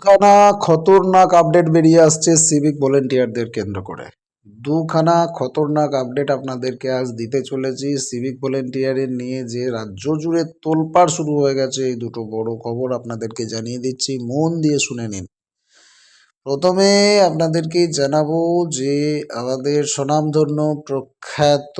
দুখানা খতরনাক আপডেট বেরিয়ে আসছে সিভিক ভলেন্টিয়ারদের কেন্দ্র করে। দুখানা খতরনাক আপডেট আপনাদেরকে আজ দিতে চলেছি। সিভিক ভলেন্টিয়ারের নিয়ে যে রাজ্য জুড়ে তোলপাড় শুরু হয়ে গেছে, এই দুটো বড় খবর আপনাদেরকে জানিয়ে দিচ্ছি। মন দিয়ে শুনে নিন। প্রথমে আপনাদেরকে জানাব যে আমাদের স্বনামধন্য প্রখ্যাত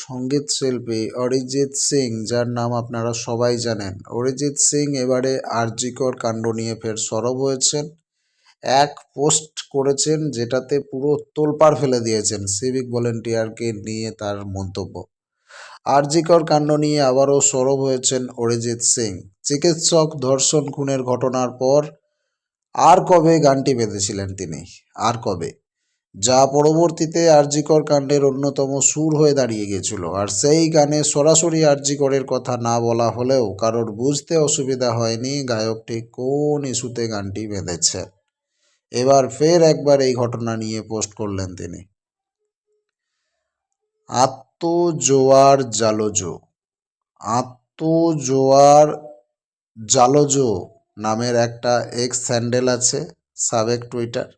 সংগীত শিল্পী অরিজিৎ সিং, যার নাম আপনারা সবাই জানেন। অরিজিৎ সিং এবারে আরজিকর কাণ্ড নিয়ে ফের সরব হয়েছেন। এক পোস্ট করেছেন যেটাতে পুরো তোলপাড় ফেলে দিয়েছেন সিভিক ভলেন্টিয়ারকে নিয়ে তার মন্তব্য। আরজিকর কাণ্ড নিয়ে আবারও সরব হয়েছেন অরিজিৎ সিং। চিকিৎসক ধর্ষণ খুনের ঘটনার পর আর কবে গানটি বেঁধেছিলেন তিনি? আর কবে? যা পরবর্তীতে আরজিকর কাণ্ডের অন্যতম সুর হয়ে দাঁড়িয়ে গেছিল। আর সেই গানে সরাসরি আরজিকরের কথা না বলা হলেও কারোর বুঝতে অসুবিধা হয়নি গায়কটি কোন ইস্যুতে গানটি বেঁধেছে এবার ফের একবার এই ঘটনা নিয়ে পোস্ট করলেন তিনি। আত্মজোয়ার জালজো। আত্মজোয়ার জালজো নামের একটা এক্স স্যান্ডেল আছে, সাবেক টুইটার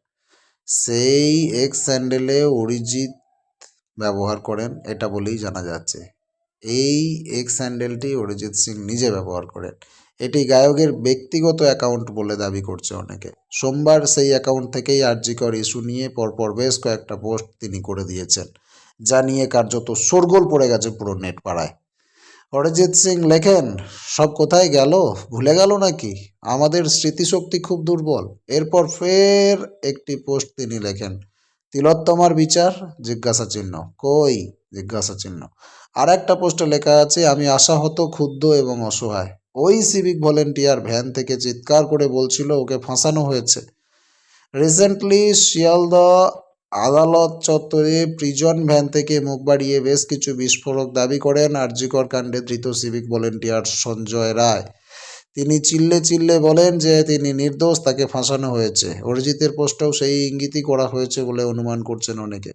সেই এক্স স্যান্ডেলে অরিজিৎ ব্যবহার করেন, এটা বলেই জানা যাচ্ছে। এই এক্স স্যান্ডেলটি অরিজিৎ সিং নিজে ব্যবহার করেন। এটি গায়কের ব্যক্তিগত অ্যাকাউন্ট বলে দাবি করছে অনেকে। সোমবার সেই অ্যাকাউন্ট থেকেই আরজিকর ইস্যু নিয়ে পরপর বেশ কয়েকটা পোস্ট তিনি করে দিয়েছেন। যা নিয়ে কার্যত শোরগোল পড়ে গেছে পুরো নেট পাড়ায় অরিজিৎ সিং লেখেন, সব কোথায় গেল? ভুলে গেল নাকি? আমাদের স্মৃতিশক্তি খুব দুর্বল। এরপর ফের একটি পোস্ট তিনি লেখেন, তিলোত্তমার বিচার, জিজ্ঞাসা চিহ্ন। কই? জিজ্ঞাসা চিহ্ন। আর একটা পোস্টে লেখা আছে, আমি আশাহত, ক্ষুব্ধ এবং অসহায়। ওই সিভিক ভলেন্টিয়ার ভ্যান থেকে চিৎকার করে বলছিল, ওকে ফাঁসানো হয়েছে। রিসেন্টলি শিয়ালদহ আদালত চত্বরে প্রিজন ভ্যান থেকে মুখ বাড়িয়ে বেশ কিছু বিস্ফোরক দাবি করেন আরজিকর কাণ্ডে ধৃত সিভিক ভলেন্টিয়ার সঞ্জয় রায়। তিনি চিল্লে চিল্লে বলেন যে তিনি নির্দোষ, তাকে ফাঁসানো হয়েছে। অরিজিতের পোস্টেও সেই ইঙ্গিতই করা হয়েছে বলে অনুমান করছেন অনেকে।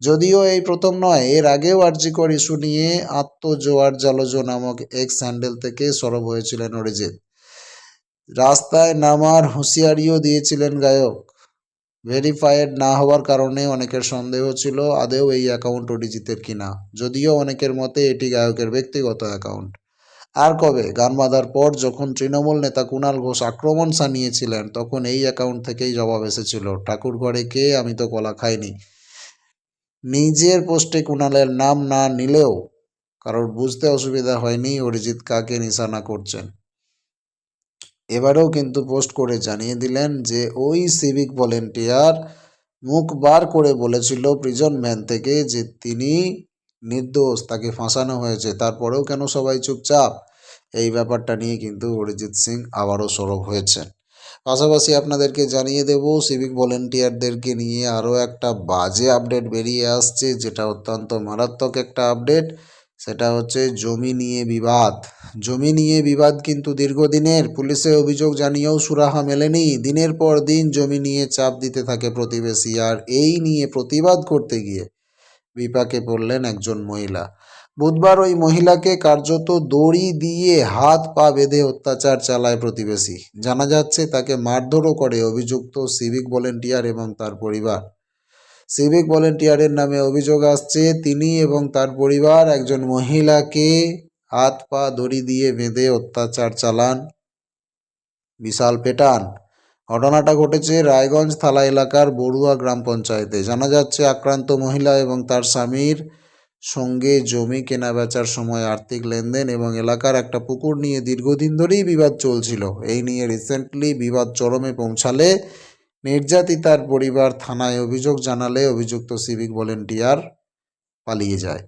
যদিও এই প্রথম নয়, এর আগেও আরজিকর ইস্যু নিয়ে আত্মজোয়ার জালজ নামক এক্স হ্যান্ডেল থেকে সরব হয়েছিলেন অরিজিৎ। রাস্তায় নামার হুঁশিয়ারিও দিয়েছিলেন গায়ক। ভেরিফায়েড না হওয়ার কারণে অনেকের সন্দেহ ছিল আদেও এই অ্যাকাউন্ট অরিজিতের কিনা, যদিও অনেকের মতে এটি গায়কের ব্যক্তিগত অ্যাকাউন্ট আর কবে? গান বাঁধার পর যখন তৃণমূল নেতা কুণাল ঘোষ আক্রমণ সানিয়েছিলেন তখন এই অ্যাকাউন্ট থেকেই জবাব এসেছিল ঠাকুর ঘরে কে? আমি তো কলা খাইনি। নিজের পোস্টে কুণালের নাম না নিলেও কারোর বুঝতে অসুবিধা হয়নি, অরিজিৎ কাকে নিশানা করছেন। এবারেও কিন্তু পোস্ট করে জানিয়ে দিলেন যে ওই সিভিক ভলেন্টিয়ার মুখ বার করে বলেছিল প্রিজন ম্যান থেকে যে তিনি নির্দোষ, তাকে ফাঁসানো হয়েছে, তারপরেও কেন সবাই চুপচাপ? এই ব্যাপারটা নিয়ে কিন্তু অরিজিৎ সিং আবারও সরব হয়েছেন। পাশাপাশি আপনাদেরকে জানিয়ে দেব সিভিক ভলেন্টিয়ারদেরকে নিয়ে আরও একটা বাজে আপডেট বেরিয়ে আসছে, যেটা অত্যন্ত মারাত্মক একটা আপডেট সেটা হচ্ছে জমি নিয়ে বিবাদ। জমি নিয়ে বিবাদ কিন্তু দীর্ঘদিনের। পুলিশে অভিযোগ জানিয়েও সুরাহা মেলেনি। দিনের পর দিন জমি নিয়ে চাপ দিতে থাকে প্রতিবেশী, আর এই নিয়ে প্রতিবাদ করতে গিয়ে বিপাকে পড়লেন একজন মহিলা। বুধবার ওই মহিলাকে কার্যত দড়ি দিয়ে হাত পা বেঁধে অত্যাচার চালায় প্রতিবেশী। জানা যাচ্ছে, তাকে মারধরও করে অভিযুক্ত সিভিক ভলেন্টিয়ার এবং তার পরিবার। সিভিক ভলেন্টিয়ারের নামে অভিযোগ আসছে। তিনি এবং তার পরিবার একজন মহিলাকে হাত পা দড়ি দিয়ে বেঁধে অত্যাচার চালান। বিশাল পেটান। ঘটনাটা ঘটেছে রায়গঞ্জ থালা এলাকার বড়ুয়া গ্রাম পঞ্চায়েতে। জানা যাচ্ছে আক্রান্ত মহিলা এবং তার স্বামীর সঙ্গে জমি কেনা বেচার সময় আর্থিক লেনদেন এবং এলাকার একটা পুকুর নিয়ে দীর্ঘদিন ধরেই বিবাদ চলছিল। এই নিয়ে রিসেন্টলি বিবাদ চরমে পৌঁছালে নির্যাতিতার পরিবার থানায় অভিযোগ জানালে অভিযুক্ত সিভিক ভলেন্টিয়ার পালিয়ে যায়।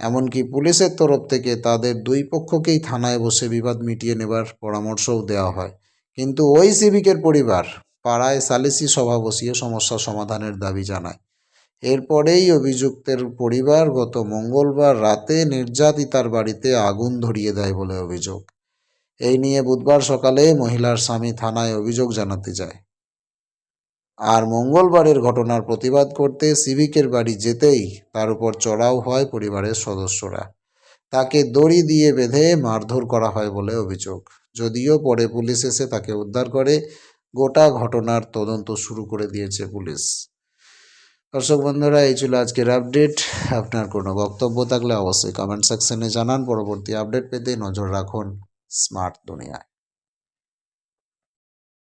এমনকি পুলিশের তরফ থেকে তাদের দুই পক্ষকেই থানায় বসে বিবাদ মিটিয়ে নেবার পরামর্শও দেওয়া হয়। কিন্তু ওই সিভিকের পরিবার পাড়ায় সালিসি সভা বসিয়ে সমস্যা সমাধানের দাবি জানায়। এরপরেই অভিযুক্তের পরিবার গত মঙ্গলবার রাতে নির্যাতিতার বাড়িতে আগুন ধরিয়ে দেয় বলে অভিযোগ। এই নিয়ে বুধবার সকালে মহিলার স্বামী থানায় অভিযোগ জানাতে যায়। আর মঙ্গলবারের ঘটনার প্রতিবাদ করতে সিভিকের বাড়ি যেতেই তার উপর চড়াও হয় পরিবারের সদস্যরা। তাকে দড়ি দিয়ে বেঁধে মারধর করা হয় বলে অভিযোগ। যদিও পরে পুলিশ এসে তাকে উদ্ধার করে, গোটা ঘটনার তদন্ত শুরু করে দিয়েছে পুলিশ। দর্শক বন্ধুরা, এই ছিল আজকের আপডেট। আপনার কোনো বক্তব্য থাকলে অবশ্যই কমেন্ট সেকশনে জানান। পরবর্তী আপডেট পেতে নজর রাখুন স্মার্ট দুনিয়ায়।